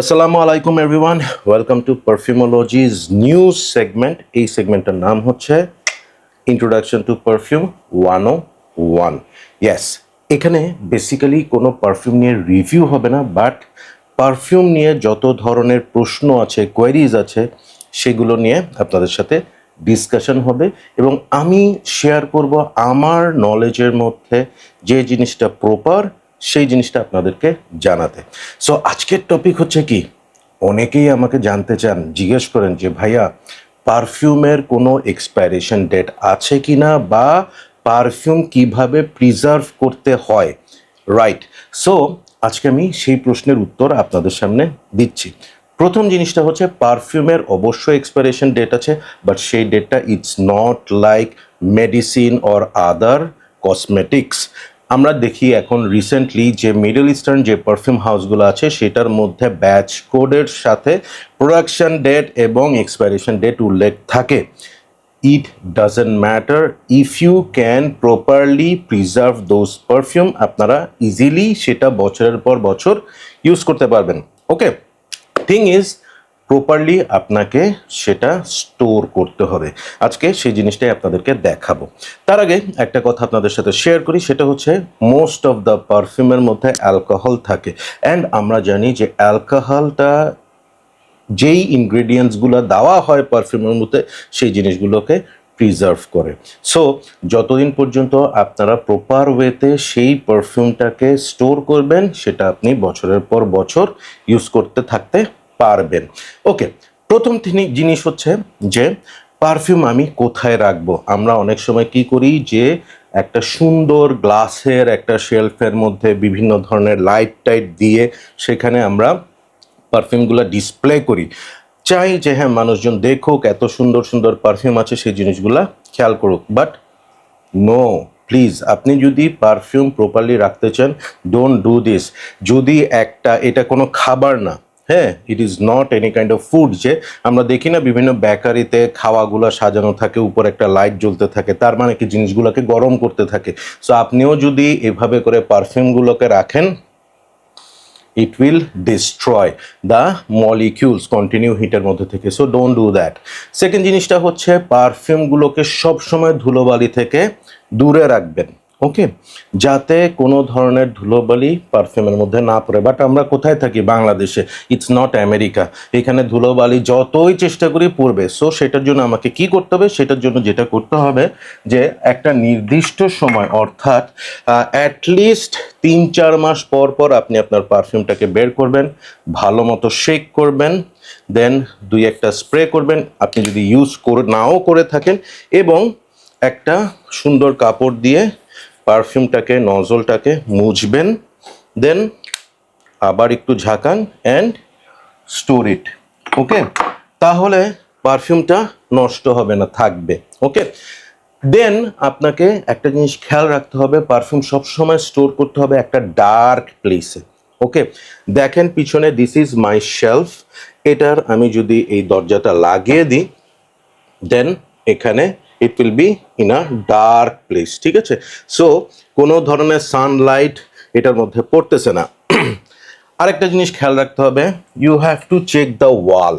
আসসালামু আলাইকুম everyone welcome to perfumology's new segment এই সেগমেন্টের নাম হচ্ছে introduction to perfume one o one yes এখানে বেসিক্যালি কোনো পারফিউম নিয়ে রিভিউ হবে না বাট পারফিউম নিয়ে যত ধরনের প্রশ্ন আছে কোয়ারিজ আছে, সেগুলো নিয়ে আপনাদের সাথে ডিসকাশন হবে। এবং আমি শেয়ার করব আমার নলেজের মধ্যে যে জিনিসটা প্রপার সেই জিনিসটা আপনাদেরকে জানাতে। সো আজকের টপিক হচ্ছে কি? অনেকেই আমাকে জানতে চান, জিজ্ঞেস করেন যে, ভাইয়া পারফিউমের কোনো এক্সপায়ারেশন ডেট আছে কি না বা পারফিউম কীভাবে প্রিজার্ভ করতে হয়? রাইট সো আজকে আমি সেই প্রশ্নের উত্তর আপনাদের সামনে দিচ্ছি। প্রথম জিনিসটা হচ্ছে পারফিউমের অবশ্যই এক্সপায়ারেশন ডেট আছে বাট সেই ডেটটা it's not like medicine or other cosmetics আমরা দেখি এখন রিসেন্টলি যে মিডল ইস্টার্ন যে পারফিউম হাউসগুলো আছে, সেটার মধ্যে ব্যাচ কোডের সাথে প্রোডাকশন ডেট এবং এক্সপায়ারেশন ডেট উল্লেখ থাকে। It doesn't matter if you can properly preserve those perfume আপনারা ইজিলি সেটা বছরের পর বছর ইউজ করতে পারবেন। ওকে থিং ইজ প্রপারলি আপনাকে সেটা স্টোর করতে হবে। আজকে সেই জিনিসটাই আপনাদেরকে দেখাবো। তার আগে একটা কথা আপনাদের সাথে শেয়ার করি, সেটা হচ্ছে মোস্ট অফ দ্য পারফিউমের মধ্যে অ্যালকোহল থাকে। অ্যান্ড আমরা জানি যে অ্যালকোহলটা যেই ইনগ্রেডিয়েন্টসগুলো দেওয়া হয় পারফিউমের মধ্যে, সেই জিনিসগুলোকে প্রিজার্ভ করে। সো যতদিন পর্যন্ত আপনারা প্রপার ওয়েতে সেই পারফিউমটাকে স্টোর করবেন, সেটা আপনি বছরের পর বছর ইউজ করতে থাকতে পারবেন। ওকে, প্রথম তিনি- জিনিস হচ্ছে যে, পারফিউম আমি কোথায় রাখব? আমরা অনেক সময় কি করি যে, একটা সুন্দর গ্লাসের একটা শেলফের মধ্যে বিভিন্ন ধরনের লাইট টাইট দিয়ে সেখানে আমরা পারফিউমগুলো ডিসপ্লে করি। চাই যে হ্যাঁ মানুষজন দেখুক, এত সুন্দর সুন্দর পারফিউম আছে, সেই জিনিসগুলা খেয়াল করুক। বাট নো, প্লিজ, আপনি যদি পারফিউম প্রপারলি রাখতে চান, ডোন্ট ডু দিস। যদি একটা, এটা কোনো খাবার না হ্যাঁ it is not any kind of food যে আমরা দেখি না বিভিন্ন বেকারিতে খাওয়াগুলো সাজানো থাকে, উপর একটা লাইট জ্বলতে থাকে, তার মানে কি জিনিসগুলোকে গরম করতে থাকে। সো আপনিও যদি এভাবে করে পারফিউমগুলোকে রাখেন it will destroy the molecules continue হিটের মধ্যে থেকে। So don't do that second জিনিসটা হচ্ছে পারফিউমগুলোকে সবসময় ধুলোবালি থেকে দূরে রাখবেন। ওকে যাতে কোনো ধরনের ধুলোবালি পারফিউমের মধ্যে না পড়ে। বাট আমরা কোথায় থাকি? বাংলাদেশে। ইটস নট আমেরিকা এখানে ধুলোবালি যতই চেষ্টা করি পড়বে। সো সেটার জন্য আমাকে কি করতে হবে? সেটার জন্য যেটা করতে হবে যে, একটা নির্দিষ্ট সময়, অর্থাৎ অ্যাটলিস্ট তিন চার মাস পর পর আপনি আপনার পারফিউমটাকে বের করবেন, ভালো মতো শেক করবেন দেন দুই একটা স্প্রে করবেন। আপনি যদি ইউজ করে, নাও করে থাকেন এবং একটা সুন্দর কাপড় দিয়ে পারফিউমটাকে, নজলটাকে মুছবেন দেন আবার একটু ঝাঁকান অ্যান্ড স্টোর ইট ওকে তাহলে পারফিউমটা নষ্ট হবে না, থাকবে ওকে দেন আপনাকে একটা জিনিস খেয়াল রাখতে হবে, পারফিউম সবসময় স্টোর করতে হবে একটা ডার্ক প্লেসে ওকে দেখেন পিছনে দিস ইজ মাই শেলফ এটার আমি যদি এই দরজাটা লাগিয়ে দিই, দেন এখানে it will be in a dark place ঠিক আছে? সো কোনো ধরনের সানলাইট এটার মধ্যে পড়তেছে না। আরেকটা জিনিস খেয়াল রাখতে হবে you have to check the wall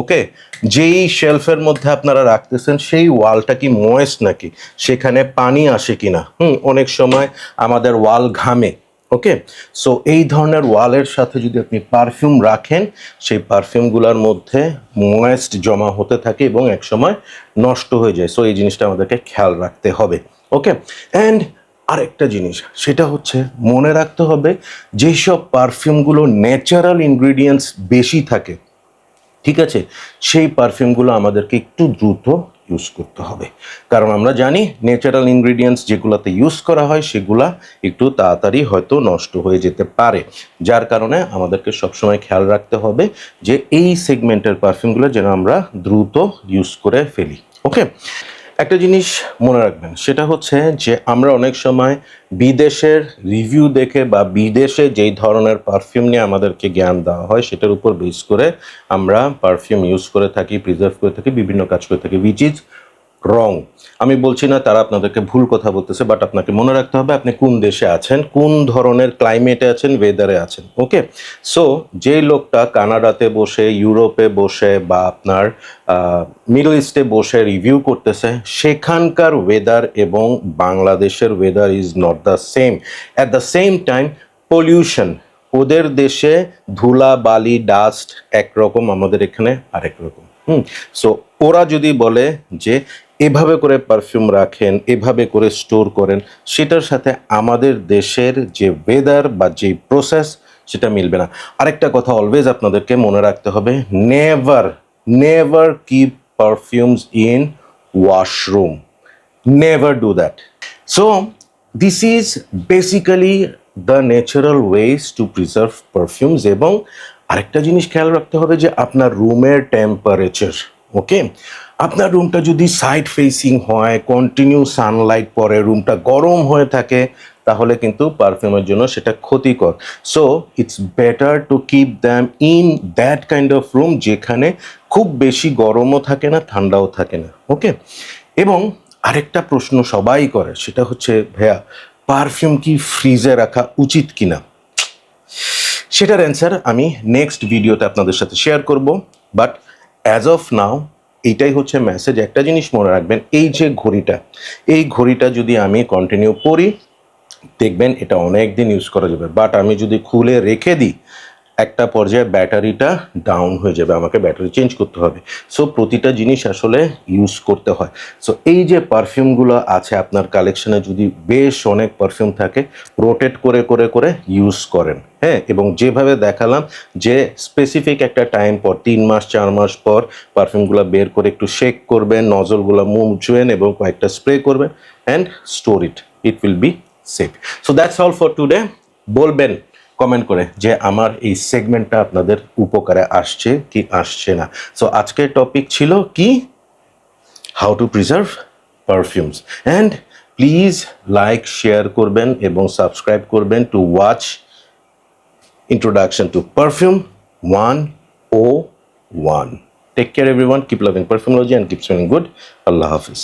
okay যেই শেলফের মধ্যে আপনারা রাখতেছেন, সেই ওয়ালটা কি ময়েস্ট নাকি? সেখানে পানি আসে কিনা? হুম, অনেক সময় আমাদের ওয়াল ঘামে। ওকে সো এই ধরনের ওয়ালের সাথে যদি আপনি পারফিউম রাখেন, সেই পারফিউমগুলোর মধ্যে ময়েস্ট জমা হতে থাকে এবং একসময় নষ্ট হয়ে যায়। সো এই জিনিসটা আমাদেরকে খেয়াল রাখতে হবে। ওকে অ্যান্ড আরেকটা জিনিস, সেটা হচ্ছে মনে রাখতে হবে, যেসব পারফিউমগুলো ন্যাচারাল ইনগ্রিডিয়েন্টস বেশি থাকে, ঠিক আছে? সেই পারফিউমগুলো আমাদেরকে একটু দ্রুত ইউজ করতে হবে। কারণ আমরা জানি ন্যাচারাল ইনগ্রিডিয়েন্টস যেগুলোতে ইউজ করা হয়, সেগুলা একটু তাড়াতাড়ি হয়তো নষ্ট হয়ে যেতে পারে। যার কারণে আমাদেরকে সবসময় খেয়াল রাখতে হবে যে এই সেগমেন্টের পারফিউমগুলো যেন আমরা দ্রুত ইউজ করে ফেলি। ওকে একটা জিনিস মনে রাখবেন, সেটা হচ্ছে যে আমরা অনেক সময় বিদেশের রিভিউ দেখে বা বিদেশে যেই ধরনের পারফিউম নিয়ে আমাদেরকে জ্ঞান দেওয়া হয়, সেটার উপর বেস করে আমরা পারফিউম ইউজ করে থাকি প্রিজার্ভ করে থাকি, বিভিন্ন কাজ করে থাকি উইচ ইজ রং আমি বলছি না তারা আপনাদেরকে ভুল কথা বলতেছে বাট আপনাকে মনে রাখতে হবে আপনি কোন দেশে আছেন, কোন ধরনের ক্লাইমেটে আছেন ওয়েদারে আছেন ওকে সো যে লোকটা কানাডাতে বসে, ইউরোপে বসে বা আপনার মিডল ইস্টে বসে রিভিউ করতেছে, সেখানকার ওয়েদার এবং বাংলাদেশের weather is not the same at the same time pollution ওদের দেশে ধুলা, বালি ডাস্ট একরকম, আমাদের এখানে আরেক রকম, হুম? সো ওরা যদি বলে যে এভাবে করে পারফিউম রাখেন, এভাবে করে স্টোর করেন, সেটার সাথে আমাদের দেশের যে ওয়েদার বা যে প্রসেস সেটা মিলবে না। আরেকটা কথা অলওয়েজ আপনাদেরকে মনে রাখতে হবে never never keep perfumes in washroom never do that so this is basically the natural ways to preserve perfumes এবং আরেকটা জিনিস খেয়াল রাখতে হবে যে আপনার রুমের টেম্পারেচার ওকে আপনার রুমটা যদি সাইড ফেসিং হয় কন্টিনিউ সানলাইট পরে রুমটা গরম হয়ে থাকে, তাহলে কিন্তু পারফিউমের জন্য সেটা ক্ষতিকর। So it's better to keep them in that kind of room যেখানে খুব বেশি গরমও থাকে না, ঠান্ডাও থাকে না। ওকে এবং আরেকটা প্রশ্ন সবাই করে, সেটা হচ্ছে, ভাইয়া পারফিউম কি ফ্রিজে রাখা উচিত কিনা? সেটার অ্যান্সার আমি নেক্সট ভিডিওতে আপনাদের সাথে শেয়ার করব বাট অ্যাজ অফ নাও এইটাই হচ্ছে মেসেজ একটা জিনিস মনে রাখবেন, এই যে ঘড়িটা, এই ঘড়িটা যদি আমি কন্টিনিউ করি দেখবেন এটা অনেক দিন ইউজ করা যাবে। বাট আমি যদি খুলে রেখে দিই একটা পর্যায়ে ব্যাটারিটা ডাউন হয়ে যাবে, আমাকে ব্যাটারি চেঞ্জ করতে হবে। সো প্রতিটা জিনিস আসলে ইউজ করতে হয়। সো এই যে পারফিউমগুলো আছে আপনার কালেকশনে যদি বেশ অনেক পারফিউম থাকে রোটেট করে করে করে ইউজ করেন। হ্যাঁ এবং যেভাবে দেখালাম যে স্পেসিফিক একটা টাইম পর, তিন মাস, চার মাস পর পারফিউমগুলো বের করে একটু শেক করবেন নজলগুলো মুছবেন এবং কয়েকটা স্প্রে করবেন and store it it will be safe so that's all for today বলবেন কমেন্ট করে যে আমার এই সেগমেন্টটা আপনাদের উপকারে আসছে কি আসছে না। সো আজকের টপিক ছিল কি? How to preserve perfumes and please like share করবেন এবং সাবস্ক্রাইব করবেন to watch introduction to perfume 101 take care, everyone. Keep loving perfumology and keep smelling good Allah hafiz.